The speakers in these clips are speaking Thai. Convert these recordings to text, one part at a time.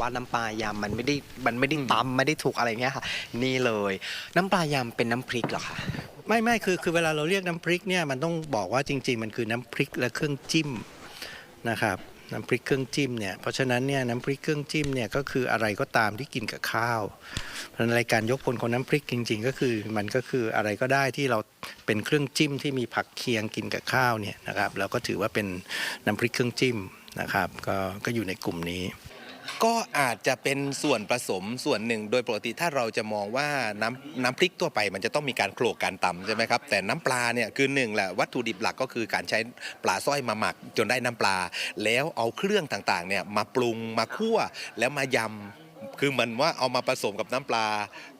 ว่าน้ำปลายำมันไม่ได้มันไม่ได้ตำไม่ได้ถูกอะไรเงี้ยค่ะ นี่เลย น้ำปลายำเป็นน้ำพริกเหรอคะไม่ไม่คือคือเวลาเราเรียกน้ำพริกเนี่ยมันต้องบอกว่าจริง ๆ มันคือน้ำพริกและเครื่องจิ้มนะครับน้ำพริกเครื่องจิ้มเนี่ยเพราะฉะนั้นเนี่ยน้ำพริกเครื่องจิ้มเนี่ยก็คืออะไรก็ตามที่กินกับข้าวเพราะฉะนั้นรายการยกพลของน้ำพริกจริง ๆ ก็คือมันก็คืออะไรก็ได้ที่เราเป็นเครื่องจิ้มที่มีผักเคียงกินกับข้าวเนี่ยนะครับแล้วก็ถือว่าเป็นน้ำพริกเครื่องจิ้มนะครับก็ก็อยู่ในกลุ่มนี้ ก็อาจจะเป็นส่วนผสมส่วนหนึ่ง โดยปกติถ้าเราจะมองว่าน้ำน้ำพริกทั่วไป มันจะต้องมีการโขลกการตำใช่ไหมครับแต่น้ำปลาเนี่ยคือหนึ่งแหละวัตถุดิบหลักก็คือการใช้ปลาสร้อยมาหมักจนได้น้ำปลา แล้วเอาเครื่องต่างๆเนี่ยมาปรุงมาคั่วแล้วมายำคือเหมันว่าเอามาผสมกับน้ำปลา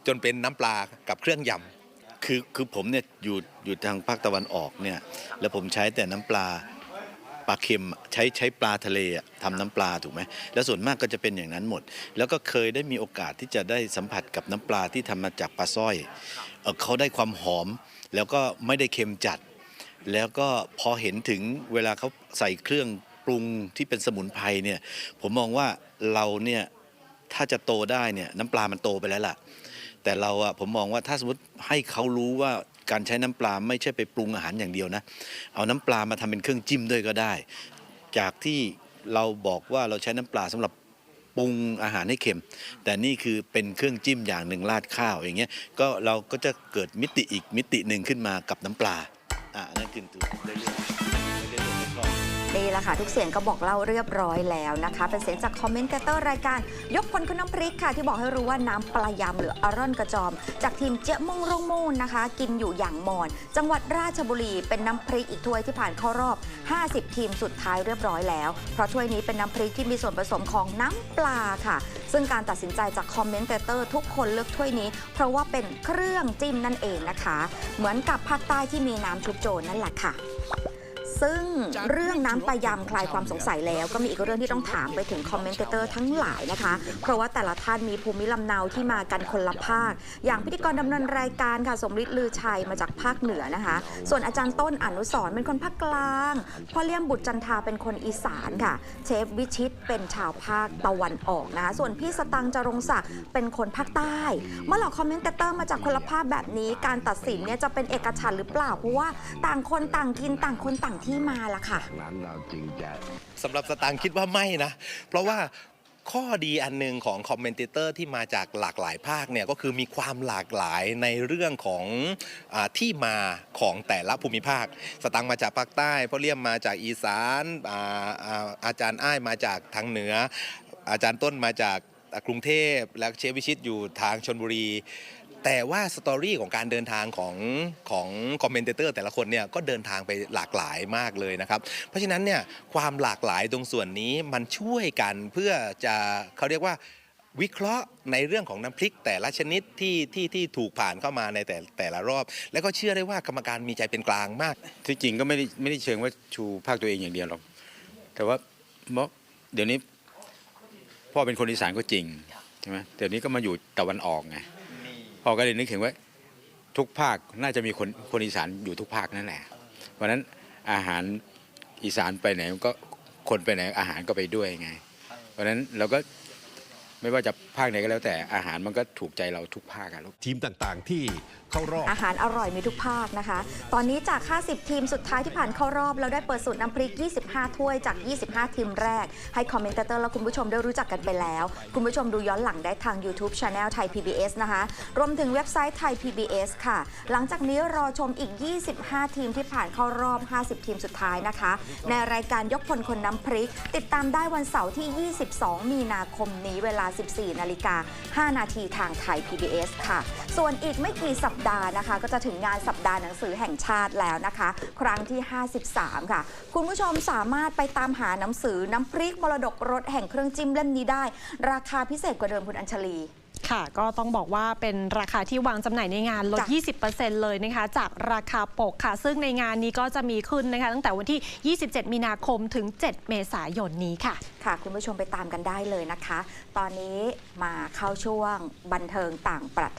จนเป็นน้ำปลากับเครื่องยำคือคือผมเนี่ยอยู่อยู่ทางภาคตะวันออกเนี่ยแล้วผมใช้แต่น้ำปลา ปลาเค็มใช้ใช้ปลาทะเลอะทำน้ำปลาถูกไหมแล้วส่วนมากก็จะเป็นอย่างนั้นหมด แล้วก็เคยได้มีโอกาสที่จะได้สัมผัสกับน้ำปลาที่ทำมาจากปลาสร้อยเอ่อเขาได้ความหอม แล้วก็ไม่ได้เค็มจัด แล้วก็พอเห็นถึงเวลาเขาใส่เครื่องปรุงที่เป็นสมุนไพรเนี่ยผมมองว่าเราเนี่ยถ้าจะโตได้เนี่ยน้ำปลามันโตไปแล้วล่ะ แต่เราอะผมมองว่าถ้าสมมติให้เขารู้ว่า การใช้น้ำปลาไม่ใช่ไปปรุงอาหารอย่างเดียวนะ เอาน้ำปลามาทำเป็นเครื่องจิ้มด้วยก็ได้ จากที่เราบอกว่าเราใช้น้ำปลาสำหรับปรุงอาหารให้เค็ม แต่นี่คือเป็นเครื่องจิ้มอย่างหนึ่งราดข้าวอย่างเงี้ยก็เราก็จะเกิดมิติอีกมิติหนึ่งขึ้นมากับน้ำปลาอ่านั่นคือตัวเรื่อง นี่แหละค่ะ ทุกเสียงก็บอกเล่าเรียบร้อยแล้วนะคะ เป็นเสียงจากคอมเมนต์เตอร์รายการ ยกพลคือน้ำพริกค่ะ ที่บอกให้รู้ว่าน้ำปลายำหรืออร่อนกระจอม จากทีมเจ๊ยมงรงมูนนะคะ กินอยู่อย่างมอน จังหวัดราชบุรีเป็นน้ำพริกอีกถ้วยที่ผ่านเข้ารอบ 50 ทีมสุดท้ายเรียบร้อยแล้ว เพราะถ้วยนี้เป็นน้ำพริกที่มีส่วนผสมของน้ำปลาค่ะ ซึ่งการตัดสินใจจากคอมเมนเตอร์ทุกคนเลือกถ้วยนี้ เพราะว่าเป็นเครื่องจิ้มนั่นเองนะคะ เหมือนกับภาคใต้ที่มีน้ำชุบโจรนั่นแหละค่ะ ซึ่งเรื่องน้ำปลายำคลายความสงสัยแล้ว ก็มีอีกเรื่องที่ต้องถามไปถึงคอมเมนเตอร์ทั้งหลายนะคะ เพราะว่าแต่ละท่านมีภูมิลำเนาที่มากันคนละภาค อย่างพิธีกรดำเนินรายการค่ะ สมฤทธิ์ลือชัยมาจากภาคเหนือนะคะ ส่วนอาจารย์ต้นอนุสรณ์เป็นคนภาคกลางพ่อเลี่ยมบุตรจันทาเป็นคนอีสานค่ะ เชฟวิชิตเป็นชาวภาคตะวันออกนะคะส่วนพี่สตังค์จรงศักดิ์เป็นคนภาคใต้เมื่อเหล่าคอมเมนเตอร์มาจากคนละภาคแบบนี้ การตัดสินเนี่ยจะเป็นเอกฉันท์หรือเปล่าเพราะว่าต่างคนต่างกินต่างคนต่างที่มาละค่ะ นั้นเราจึงจะสำหรับสตางค์คิดว่าไม่นะ เพราะว่าข้อดีอันหนึ่งของคอมเมนเตอร์ที่มาจากหลากหลายภาคเนี่ยก็คือมีความหลากหลายในเรื่องของอาที่มาของแต่ละภูมิภาค สตังค์มาจากภาคใต้พ่อเลี่ยมมาจากอีสานอาอาอาจารย์อ้ายมาจากทางเหนือ อาจารย์ต้นมาจากกรุงเทพและเชฟวิชิตอยู่ทางชนบุรี แต่ว่าสตอรี่ของการเดินทางของของคอมเมนเตอร์แต่ละคนเนี่ยก็เดินทางไปหลากหลายมากเลยนะครับ เพราะฉะนั้นเนี่ยความหลากหลายตรงส่วนนี้มันช่วยกันเพื่อจะเขาเรียกว่าวิเคราะห์ในเรื่องของน้ำพริกแต่ละชนิดที่ที่ที่ถูกผ่านเข้ามาในแต่แต่ละรอบ แล้วก็เชื่อได้ว่ากรรมการมีใจเป็นกลางมาก ที่จริงก็ไม่ได้ไม่ได้เชิงว่าชูภาคตัวเองอย่างเดียวหรอกแต่ว่าเพราะเดี๋ยวนี้พ่อเป็นคนอีสานก็จริงใช่ไหมเดี๋ยวนี้ก็มาอยู่ตะวันออกไง พ่อก็เลยนึกถึงว่าทุกภาคน่าจะมีคนคนอีสานอยู่ทุกภาคนั่นแหละเพราะฉะนั้นอาหารอีสานไปไหนก็คนไปไหนอาหารก็ไปด้วยไง เพราะฉะนั้นเราก็ ไม่ว่าจะภาคไหนก็แล้วแต่อาหารมันก็ถูกใจเราทุกภาคอะลูก ทีมต่างๆที่เข้ารอบ อาหารอร่อยมีทุกภาคนะคะ ตอนนี้จาก 50 ทีมสุดท้ายที่ผ่านเข้ารอบ เราได้เปิดสูตรน้ำพริก 25 ถ้วยจาก 25 ทีมแรก ให้คอมเมนเตอร์และคุณผู้ชมได้รู้จักกันไปแล้ว คุณผู้ชมดูย้อนหลังได้ทาง YouTube Channel ไทย PBS นะคะ รวมถึงเว็บไซต์ไทย PBS ค่ะ หลังจากนี้รอชมอีก 25 ทีมที่ผ่านเข้ารอบ 50 ทีมสุดท้ายนะคะ ในรายการยกพลคนน้ำพริก ติดตามได้วันเสาร์ที่ 22 มีนาคมนี้เวลา14 นาฬิกา 5 นาทีทางไทย PBS ค่ะ ส่วนอีกไม่กี่สัปดาห์นะคะ ก็จะถึงงานสัปดาห์หนังสือแห่งชาติแล้วนะคะ ครั้งที่ 53 ค่ะ คุณผู้ชมสามารถไปตามหาหนังสือน้ำพริกมรดกรสแห่งเครื่องจิ้มเล่มนี้ได้ ราคาพิเศษกว่าเดิมคุณอัญชลี ค่ะ ก็ต้องบอกว่าเป็นราคาที่วางจำหน่ายในงานลด จ้ะ20%เลยนะคะ จากราคาปกค่ะ ซึ่งในงานนี้ก็จะมีขึ้นนะคะ ตั้งแต่วันที่ 27 มีนาคมถึง 7 เมษายนนี้ค่ะ ค่ะ คุณผู้ชมไปตามกันได้เลยนะคะ ตอนนี้มาเข้าช่วงบันเทิงต่างประเทศ